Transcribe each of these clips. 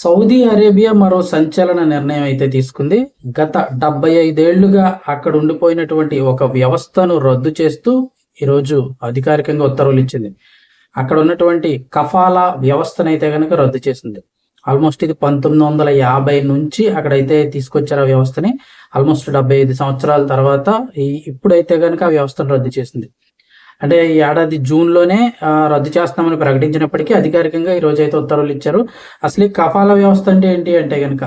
Saudi Arabia మరో సంచలన నిర్ణయం అయితే తీసుకుంది. గత డెబ్బై ఐదేళ్ళుగా అక్కడ ఉండిపోయినటువంటి ఒక వ్యవస్థను రద్దు చేస్తూ ఈరోజు అధికారికంగా ఉత్తర్వులు ఇచ్చింది. అక్కడ ఉన్నటువంటి కఫాలా వ్యవస్థనైతే కనుక రద్దు చేసింది. ఆల్మోస్ట్ ఇది పంతొమ్మిది వందల యాభై నుంచి అక్కడైతే తీసుకొచ్చారు ఆ వ్యవస్థని. ఆల్మోస్ట్ డెబ్బై ఐదు సంవత్సరాల తర్వాత ఈ ఇప్పుడైతే కనుక ఆ వ్యవస్థను రద్దు చేసింది. అంటే ఈ ఏడాది జూన్లోనే రద్దు చేస్తామని ప్రకటించినప్పటికీ అధికారికంగా ఈ రోజు అయితే ఉత్తర్వులు ఇచ్చారు. అసలు ఈ కపాల వ్యవస్థ అంటే ఏంటి అంటే కనుక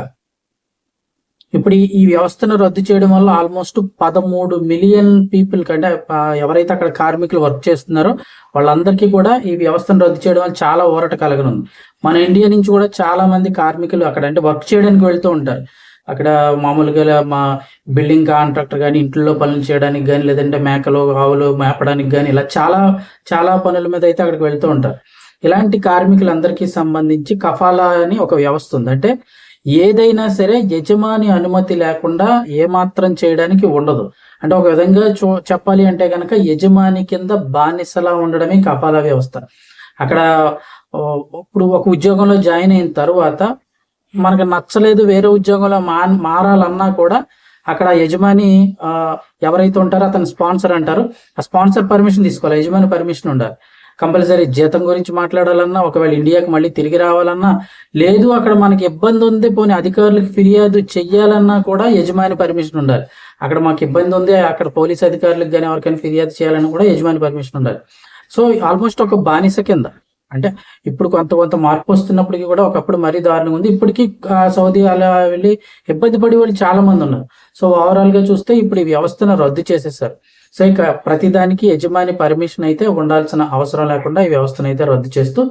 ఇప్పుడు ఈ- వ్యవస్థను రద్దు చేయడం వల్ల ఆల్మోస్ట్ పదమూడు మిలియన్ పీపుల్ కంటే ఎవరైతే అక్కడ కార్మికులు వర్క్ చేస్తున్నారో వాళ్ళందరికీ కూడా ఈ వ్యవస్థను రద్దు చేయడం వల్ల చాలా ఊరట కలగనుంది. మన ఇండియా నుంచి కూడా చాలా మంది కార్మికులు అక్కడ అంటే వర్క్ చేయడానికి వెళ్తూ ఉంటారు. అక్కడ మామూలుగా మా బిల్డింగ్ కాంట్రాక్టర్ కానీ ఇంట్లో పనులు చేయడానికి కానీ లేదంటే మేకలు ఆవులు మేపడానికి కానీ ఇలా చాలా చాలా పనుల మీద అయితే అక్కడికి వెళ్తూ ఉంటారు. ఇలాంటి కార్మికులందరికీ సంబంధించి కఫాలా అని ఒక వ్యవస్థ ఉంది. అంటే ఏదైనా సరే యజమాని అనుమతి లేకుండా ఏమాత్రం చేయడానికి ఉండదు. అంటే ఒక విధంగా చూ చెప్పాలి అంటే కనుక యజమాని కింద బానిసలా ఉండడమే కఫాలా వ్యవస్థ. అక్కడ ఇప్పుడు ఒక ఉద్యోగంలో జాయిన్ అయిన తర్వాత మనకు నచ్చలేదు వేరే ఉద్యోగంలో మా మారాలన్నా కూడా అక్కడ యజమాని ఎవరైతే ఉంటారో అతను స్పాన్సర్ అంటారు. ఆ స్పాన్సర్ పర్మిషన్ తీసుకోవాలి. యజమాని పర్మిషన్ ఉండాలి. కంపల్సరీ జీతం గురించి మాట్లాడాలన్నా ఒకవేళ ఇండియాకి మళ్ళీ తిరిగి రావాలన్నా లేదు అక్కడ మనకి ఇబ్బంది ఉంది పోనీ అధికారులకు ఫిర్యాదు చెయ్యాలన్నా కూడా యజమాని పర్మిషన్ ఉండాలి. అక్కడ మాకు ఇబ్బంది ఉంది అక్కడ పోలీస్ అధికారులకు కానీ ఎవరికైనా ఫిర్యాదు చేయాలన్నా కూడా యజమాని పర్మిషన్ ఉండాలి. సో ఆల్మోస్ట్ ఒక బానిస కింద. అంటే ఇప్పుడు కొంత కొంత మార్పు వస్తున్నప్పటికీ కూడా ఒకప్పుడు మరీ దారుణంగా ఉంది. ఇప్పటికీ సౌదీ అలా వెళ్ళి ఇబ్బంది పడి వాళ్ళు చాలా మంది ఉన్నారు. సో ఓవరాల్గా చూస్తే ఇప్పుడు ఈ వ్యవస్థను రద్దు చేసేసారు. సో ఇక ప్రతిదానికి యజమాని పర్మిషన్ అయితే ఉండాల్సిన అవసరం లేకుండా ఈ వ్యవస్థను అయితే రద్దు చేస్తూ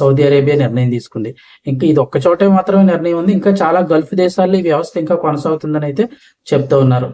సౌదీ అరేబియా నిర్ణయం తీసుకుంది. ఇంకా ఇది ఒక్క చోటే మాత్రమే నిర్ణయం ఉంది. ఇంకా చాలా గల్ఫ్ దేశాల్లో ఈ వ్యవస్థ ఇంకా కొనసాగుతుందని అయితే చెప్తూ ఉన్నారు.